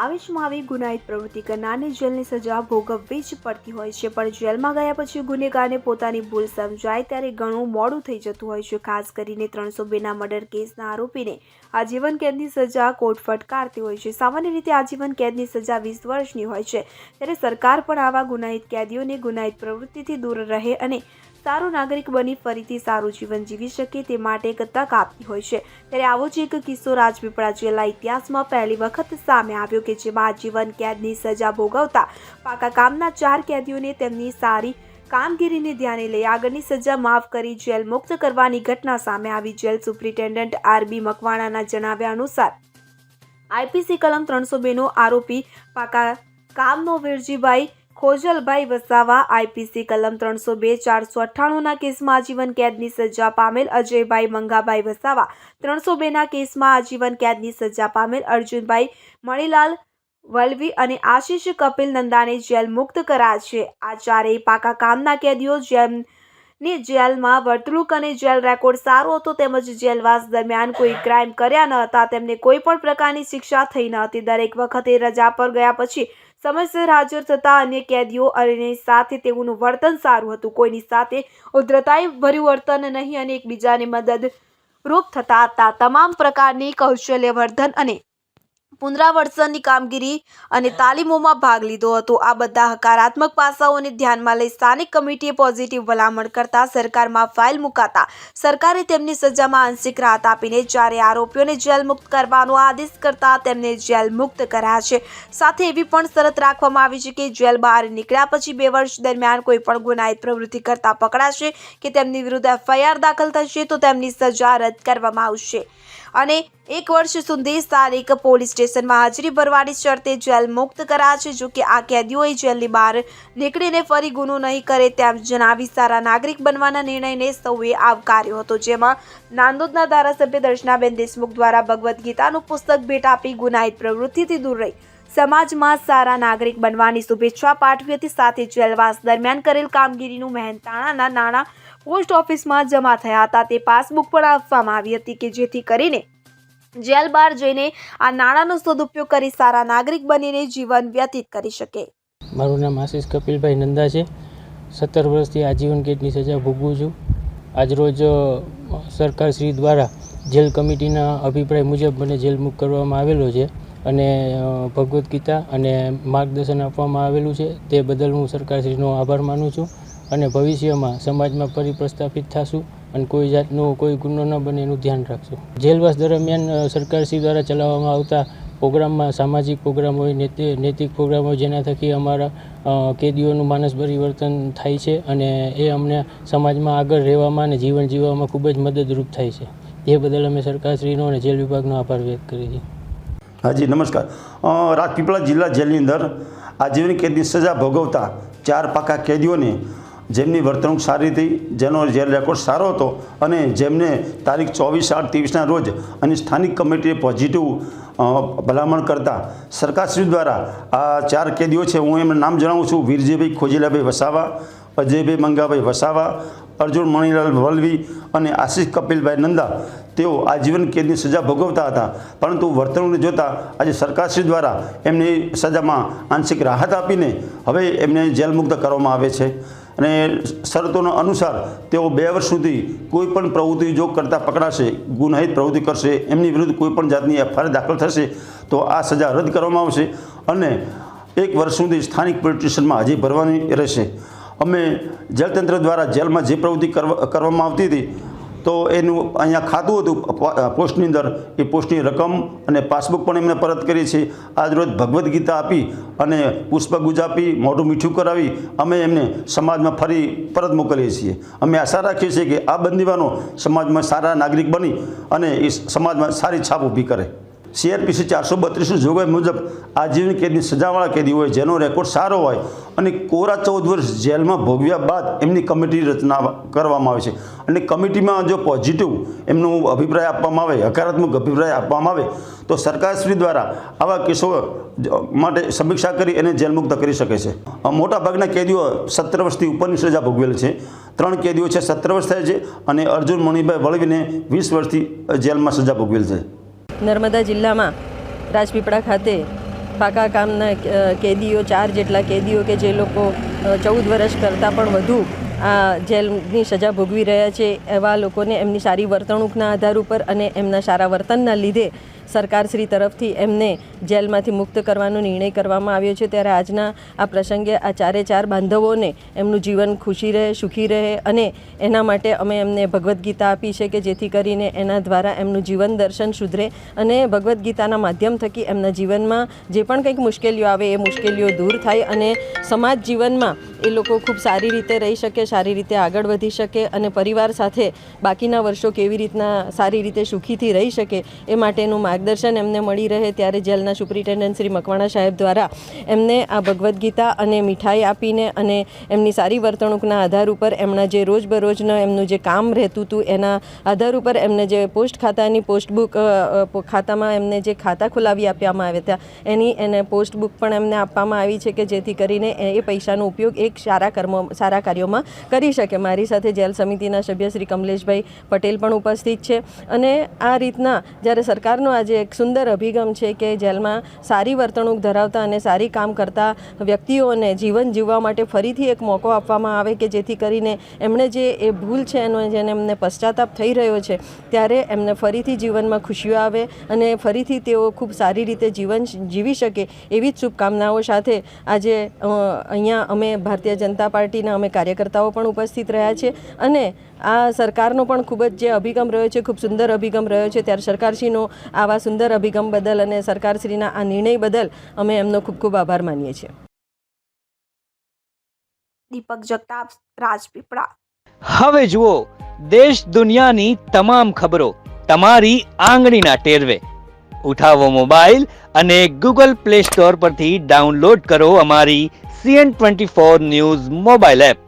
આવેશમાં આવી ગુનાહિત પ્રવૃત્તિ કરનારને જેલની સજા ભોગવવી જ પડતી હોય છે. પણ જેલમાં ગયા પછી ગુનેગારને પોતાની ભૂલ સમજાય ત્યારે ઘણું મોડું થઈ જતું હોય છે. ખાસ કરીને ત્રણસો બેના મર્ડર કેસના આરોપીને આજીવન કેદની સજા કોર્ટ ફટકારતી હોય છે. સામાન્ય રીતે આજીવન કેદની સજા વીસ વર્ષની હોય છે. ત્યારે સરકાર પણ આવા ગુનાહિત કેદીઓને ગુનાહિત પ્રવૃત્તિથી દૂર રહે અને સારો નાગરિક બની ફરીથી સારું જીવન જીવી શકે તે માટે એક તક આપતી હોય છે. ત્યારે આવો જ એક કિસ્સો રાજપીપળા જિલ્લા ઇતિહાસમાં પહેલી વખત સામે આવ્યો કે જેમાં આજીવન કેદની સજા ભોગવતા પાકા કામના ચાર કેદીઓને તેમની સારી કામગીરીને ધ્યાને લઈ આગળની સજા માફ કરી જેલ મુક્ત કરવાની ઘટના સામે આવી. જેલ સુપ્રિન્ટેન્ડન્ટ આરબી મકવાણાના જણાવ્યા અનુસાર, આઈપીસી કલમ ત્રણસો બેનો આરોપી પાકા કામનો વિરજીભાઈ ખોજલભાઈ વસાવા, આઈપીસી કલમ ત્રણસો બે, ચારસો અઠ્ઠાણુંના કેસમાં આજીવન કેદની સજા પામેલ. અજયભાઈ મંગાભાઈ વસાવા ત્રણસો બેના કેસમાં આજીવન કેદની સજા પામેલ. અર્જુનભાઈ મણીલાલ વલવી અને આશીષ કપિલ નંદાને જેલ મુક્ત કરાયા છે. આ ચારેય પાકા કામના કેદીઓ જેમ ની જેલમાં વર્તણૂક અને જેલ રેકોર્ડ સારો હતો તેમજ જેલવાસ દરમિયાન કોઈ ક્રાઇમ કર્યા ન હતા, તેમને કોઈ પણ પ્રકારની શિક્ષા થઈ ન હતી. દરેક વખતે રજા પર ગયા પછી સમયસર હાજર થતા અન્ય કેદીઓ અને સાથે તેઓનું વર્તન સારું હતું. કોઈની સાથે ઉદ્રતાએ ભર્યું વર્તન નહીં અને એકબીજાને મદદ રૂપ થતા હતા. તમામ પ્રકારની કૌશલ્યવર્ધન અને પુનરાવર્તનની કામગીરી અને તાલીમોમાં ભાગ લીધો હતો. આ બધા હકારાત્મક પાસાઓને ધ્યાનમાં લઈ સ્થાનિક કમિટીએ પોઝિટિવ ભલામણ કરતા સરકારમાં ફાઇલ મુકાતા સરકારે તેમની સજામાં આંશિક રાહત આપીને ચારે આરોપીઓને જેલ મુક્ત કરવાનો આદેશ કરતા તેમને જેલ મુક્ત કર્યા છે. સાથે એવી પણ શરત રાખવામાં આવી છે કે જેલ બહાર નીકળ્યા પછી બે વર્ષ દરમિયાન કોઈ પણ ગુનાહિત પ્રવૃત્તિ કરતા પકડાશે કે તેમની વિરુદ્ધ એફઆઈઆર દાખલ થશે તો તેમની સજા રદ કરવામાં આવશે. અને એક વર્ષ સુધી સ્થાનિક પોલીસ સ્ટેશનમાં હાજરી ભરવાની શરતે જેલ મુક્ત કરાયા છે જો કે આ કેદીઓએ જેલની બહાર નીકળીને ફરી ગુનો નહીં કરે તેમ જણાવી સારા નાગરિક બનવાના નિર્ણયને સૌએ આવકાર્યો હતો. જેમાં નાંદોદના ધારાસભ્ય દર્શનાબેન દેશમુખ દ્વારા ભગવદ્ ગીતાનું પુસ્તક ભેટ આપી ગુનાહિત પ્રવૃત્તિથી દૂર રહી. સમાજમાં સારા નાગરિક બનવાની શુભેચ્છા પાઠવી હતી. સાથે જેલવાસ દરમિયાન કરેલ કામગીરીનું મહેનતાણાના નાણાં પોસ્ટ ઓફિસમાં જમા થયા હતા. તે પાસબુક પણ આપવામાં આવી હતી કે જેથી કરીને જેલ બહાર જઈને આ નાણાંનો સદુપયોગ કરી સારા નાગરિક બનીને જીવન વ્યતીત કરી શકે. મારું નામ આશીષ કપિલભાઈ નંદા છે. સત્તર વર્ષથી આજીવન કેદની સજા ભોગવું છું. આજરોજ સરકારશ્રી દ્વારા જેલ કમિટીના અભિપ્રાય મુજબ મને જેલમુક્ત કરવામાં આવેલો છે અને ભગવદ્ ગીતા અને માર્ગદર્શન આપવામાં આવેલું છે. તે બદલ હું સરકારશ્રીનો આભાર માનું છું. અને ભવિષ્યમાં સમાજમાં ફરી પ્રસ્થાપિત થશું અને કોઈ જાતનો કોઈ ગુનો ન બને એનું ધ્યાન રાખશું. જેલવાસ દરમિયાન સરકારશ્રી દ્વારા ચલાવવામાં આવતા પ્રોગ્રામમાં સામાજિક પ્રોગ્રામ હોય, નૈતિ- નૈતિક પ્રોગ્રામ હોય, જેના થકી અમારા કેદીઓનું માનસ પરિવર્તન થાય છે અને એ અમને સમાજમાં આગળ રહેવામાં અને જીવન જીવવામાં ખૂબ જ મદદરૂપ થાય છે. તે બદલ અમે સરકારશ્રીનો અને જેલ વિભાગનો આભાર વ્યક્ત કરીએ છીએ. હાજી, નમસ્કાર. રાજપીપળા જિલ્લા જેલની અંદર આજીવન કેદની સજા ભોગવતા ચાર પાકા કેદીઓને જેમની વર્તણૂક સારી હતી, જેનો જેલ રેકોર્ડ સારો હતો અને જેમને તારીખ ચોવીસ આઠ ત્રેવીસના રોજ અને સ્થાનિક કમિટીએ પોઝિટિવ ભલામણ કરતા સરકારશ્રી દ્વારા આ ચાર કેદીઓ છે, હું એમનું નામ જણાવું છું. વીરજીભાઈ ખોજીલાભાઈ વસાવા, અજયભાઈ મંગાભાઈ વસાવા, અર્જુન મણિલાલ વલવી અને આશિષ કપિલભાઈ નંદા, તેઓ આજીવન કેદની સજા ભોગવતા હતા. પરંતુ વર્તણૂકને જોતાં આજે સરકારશ્રી દ્વારા એમની સજામાં આંશિક રાહત આપીને હવે એમને જેલ કરવામાં આવે છે. અને શરતોના અનુસાર તેઓ બે વર્ષ સુધી કોઈ પણ પ્રવૃત્તિ જો કરતાં પકડાશે, ગુનાહિત પ્રવૃત્તિ કરશે, એમની વિરુદ્ધ કોઈ પણ જાતની એફઆઈઆર દાખલ થશે, તો આ સજા રદ કરવામાં આવશે અને એક વર્ષ સુધી સ્થાનિક પોલીસ સ્ટેશનમાં હાજરી ભરવાની રહેશે. અમે જલતંત્ર દ્વારા જેલમાં જે પ્રવૃત્તિ કરવા, કરવામાં આવતી હતી તો એનું અહીંયા ખાતું હતું પોસ્ટની અંદર, એ પોસ્ટની રકમ અને પાસબુક પણ એમને પરત કરી છે. આજ રોજ ભગવદ્ ગીતા આપી અને પુષ્પગુજ આપી મોઢું મીઠું કરાવી, અમે એમને સમાજમાં ફરી પરત મોકલીએ છીએ. અમે આશા રાખીએ છીએ કે આ બંદીવાનો સમાજમાં સારા નાગરિક બની અને એ સમાજમાં સારી છાપ ઊભી કરે. સીઆરપીસી ચારસો બત્રીસની જોગવાઈ મુજબ આજીવન કેદની સજાવાળા કેદી હોય, જેનો રેકોર્ડ સારો હોય અને કોરા ચૌદ વર્ષ જેલમાં ભોગવ્યા બાદ એમની કમિટી રચના કરવામાં આવે છે. અને કમિટીમાં જો પોઝિટિવ એમનો અભિપ્રાય આપવામાં આવે, હકારાત્મક અભિપ્રાય આપવામાં આવે, તો સરકારશ્રી દ્વારા આવા કેસો માટે સમીક્ષા કરી એને જેલમુક્ત કરી શકે છે. મોટાભાગના કેદીઓ સત્તર વર્ષથી ઉપરની સજા ભોગવેલ છે. ત્રણ કેદીઓ છે, સત્તર વર્ષ થાય છે અને અર્જુન મણિભાઈ વળવીને વીસ વર્ષથી જેલમાં સજા ભોગવેલ છે. નર્મદા જિલ્લામાં રાજપીપળા ખાતે પાકા કામના કેદીઓ, ચાર જેટલા કેદીઓ કે જે લોકો ચૌદ વર્ષ કરતાં પણ વધુ આ જેલની સજા ભોગવી રહ્યા છે, એવા લોકોને એમની સારી વર્તણૂકના આધાર ઉપર અને એમના સારા વર્તનના લીધે સરકારશ્રી તરફથી એમને જેલમાંથી મુક્ત કરવાનો નિર્ણય કરવામાં આવ્યો છે. ત્યારે આજના આ પ્રસંગે આ ચારે ચાર બાંધવોને એમનું જીવન ખુશી રહે, સુખી રહે અને એના માટે અમે એમને ભગવદ્ ગીતા આપી છે કે જેથી કરીને એના દ્વારા એમનું જીવન દર્શન સુધરે અને ભગવદ્ ગીતાના માધ્યમ થકી એમના જીવનમાં જે પણ કંઈક મુશ્કેલીઓ આવે એ મુશ્કેલીઓ દૂર થાય અને સમાજ જીવનમાં એ લોકો ખૂબ સારી રીતે રહી શકે, સારી રીતે આગળ વધી શકે અને પરિવાર સાથે બાકીના વર્ષો કેવી રીતના સારી રીતે સુખીથી રહી શકે એ માટેનું માર્ગદર્શન એમને મળી રહે ત્યારે જેલના સુપ્રિન્ટેન્ડન્ટ શ્રી મકવાણા સાહેબ દ્વારા એમને આ ભગવદ્ ગીતા અને મીઠાઈ આપીને અને એમની સારી વર્તણૂકના આધાર ઉપર એમના જે રોજબરોજનું એમનું જે કામ રહેતું હતું, એના આધાર ઉપર એમને જે પોસ્ટ ખાતાની પોસ્ટબુક ખાતામાં એમને જે ખાતા ખોલાવી આપવામાં આવ્યા હતા, એની એને પોસ્ટબુક પણ એમને આપવામાં આવી છે કે જેથી કરીને એ પૈસાનો ઉપયોગ એક સારા કર્મો, સારા કાર્યોમાં કરી શકે. મારી સાથે જેલ સમિતિના સભ્ય શ્રી કમલેશભાઈ પટેલ પણ ઉપસ્થિત છે અને આ રીતના જ્યારે સરકારનો આજે એક સુંદર અભિગમ છે કે જેલમાં સારી વર્તણૂક ધરાવતા અને સારી કામ કરતા વ્યક્તિઓને જીવન જીવવા માટે ફરીથી એક મોકો આપવામાં આવે કે જેથી કરીને એમણે જે એ ભૂલ છે એનો જેને એમને પશ્ચાતાપ થઈ રહ્યો છે, ત્યારે એમને ફરીથી જીવનમાં ખુશીઓ આવે અને ફરીથી તેઓ ખૂબ સારી રીતે જીવન જીવી શકે એવી જ શુભકામનાઓ સાથે આજે અહીંયા અમે ભારતીય જનતા પાર્ટીના અમે કાર્યકર્તાઓ પણ ઉપસ્થિત રહ્યા છે અને આ સરકારનો પણ ખૂબ જ જે અભિગમ રહ્યો છે, ખૂબ સુંદર અભિગમ રહ્યો છે, ત્યારે સરકારશ્રીનો આવા સુંદર અભિગમ બદલ અને સરકારશ્રીના આ નિર્ણય બદલ અમે એમનો ખૂબ ખૂબ આભાર માનીએ છીએ. દીપક જગતાપ રાજપીપળા. હવે જુઓ દેશ દુનિયાની તમામ ખબરો તમારી આંગળીના ટેરવે. ઉઠાવો મોબાઈલ અને ગૂગલ પ્લે સ્ટોર પરથી ડાઉનલોડ કરો અમારી CN twenty four news mobile app.